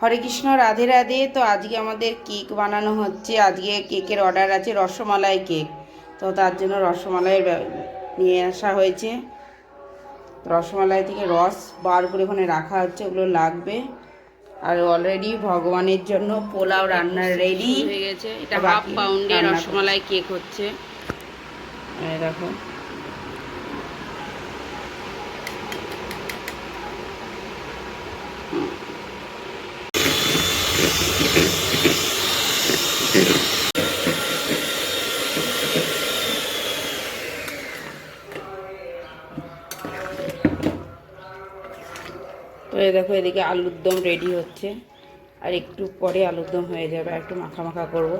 হরে কৃষ্ণ রাধে রাধে। তো আজকে আমাদের কেক বানানো হচ্ছে। আজকে কেকের অর্ডার আছে রসমালাই কেক। তো তার জন্য রসমালাই নিয়ে আসা হয়েছে। রসমালাই থেকে রস বার করে ওখানে রাখা হচ্ছে ওগুলো লাগবে। আর অলরেডি ভগবানের জন্য পোলাও রান্নার রেডি হয়ে গেছে। এটা হাফ বাকি পাউন্ডের রসমালাই কেক হচ্ছে। এই তো এই দেখো, এদিকে আলুর দম রেডি হচ্ছে। আর একটু পরে আলুর দম হয়ে যাবে একটু মাখা মাখা করব।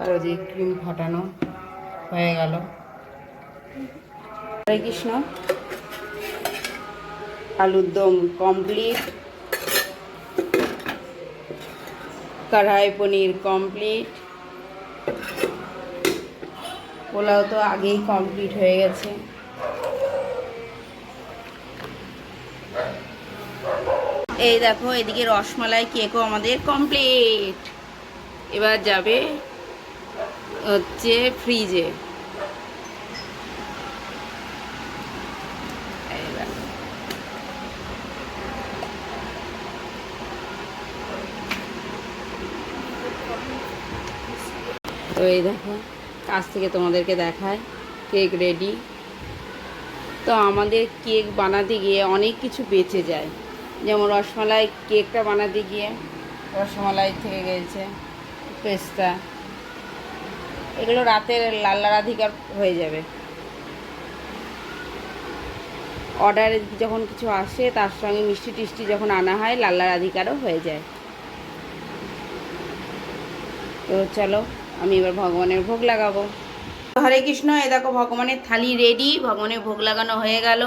আর ওই ক্রিম ফাটানো হয়ে গেল। হরে কৃষ্ণ। আলুর দম কমপ্লিট কড়াই পনির কমপ্লিট পোলাও তো আগেই কমপ্লিট হয়ে গেছে। এই দেখো, এদিকে রসমালাই, কেকও আমাদের কমপ্লিট এবার যাবে হচ্ছে ফ্রিজে এই দেখো, কাছ থেকে তোমাদেরকে দেখায়, কেক রেডি তো আমাদের কেক বানাতে গিয়ে অনেক কিছু বেঁচে যায়। যেমন রসমালাই, কেকটা বানাতে গিয়ে রসমালাই থেকে গেছে পেস্তা। এগুলো রাতের লাল্লারাধিকার হয়ে যাবে। অর্ডারে যখন কিছু আসে, তার সঙ্গে মিষ্টি টিষ্টি যখন আনা হয় লাল্লারাধিকারও হয়ে যায়। তো চলো আমি এবার ভগবানের ভোগ লাগাবো। হরে কৃষ্ণ এ দেখো ভগবানের থালি রেডি ভগবানের ভোগ লাগানো হয়ে গেল।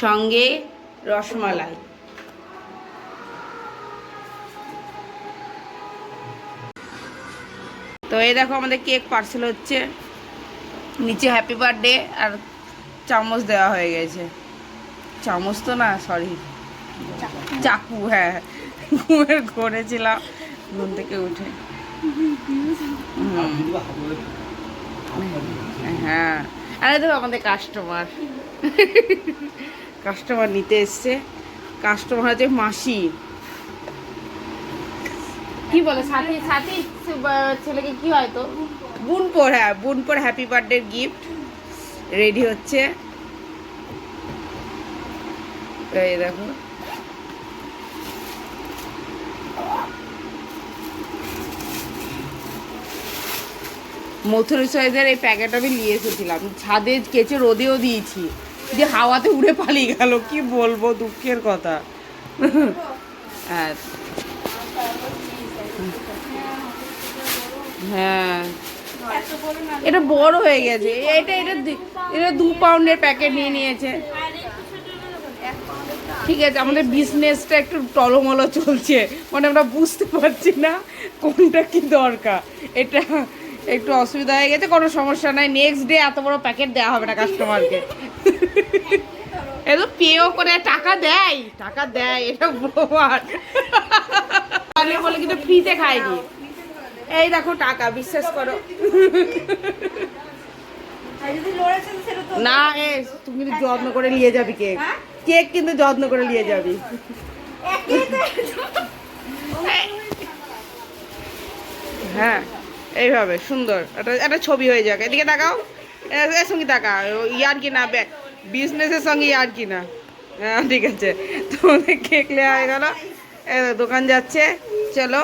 সঙ্গে রসমালাই। তো এই দেখো আমাদের কেক পার্সেল হচ্ছে। নিচে হ্যাপি বার্থডে আর চামচ দেওয়া হয়ে গেছে। চামচ তো না সরি চাকু। হ্যাঁ ঘুমের ঘুরেছিলাম ঘুম থেকে উঠে। হ্যাঁ। আরে দেখো আমাদের কাস্টমার কাস্টমার নিতে এসছে। কাস্টমার হচ্ছে মাসি। কি বলে সাথী সাথী ছেলেকে কি হয় তো? বুনপোর হ্যাঁ বুনপোর হ্যাপি বার্থডে গিফট রেডি হচ্ছে। এই দেখো। মথুর সাইজের এই প্যাকেট আমি নিয়ে এসেছিলাম। ছাদে কেচে রোদেও দিয়েছি। যে হাওয়াতে উড়ে পালিয়ে গেল, কি বলব, দুঃখের কথা। হ্যাঁ। এটা বড় হয়ে গেছে। এটা এটা এটা দু পাউন্ডের প্যাকেট নিয়ে নিয়েছে। ঠিক আছে, আমাদের বিজনেসটা একটু টলমলো চলছে। মানে আমরা বুঝতে পারছি না কোনটা কি দরকার। এটা একটু অসুবিধা হয়ে গেছে কোনো সমস্যা নাই। নেক্সট ডে এত বড় প্যাকেট দেওয়া হবে না কাস্টমারকে এতো পেও করে টাকা দেয় টাকা দেয় এটা প্রমাণ। বলে কিন্তু ফ্রিতে খাইনি এই দেখো টাকা বিশ্বাস করো। না এ তুমি কিন্তু যত্ন করে নিয়ে যাবি কেক কেক কিন্তু যত্ন করে নিয়ে যাবি। হ্যাঁ। এইভাবে, সুন্দর। একটা একটা ছবি হয়ে যাক। এদিকে তাকাও। এর সঙ্গে তাকা। ইয়ার কি না বিজনেসের সঙ্গে ইয়ার কি না হ্যাঁ ঠিক আছে। তোমাদের কেক হয়ে গেল। দোকান যাচ্ছে। চলো।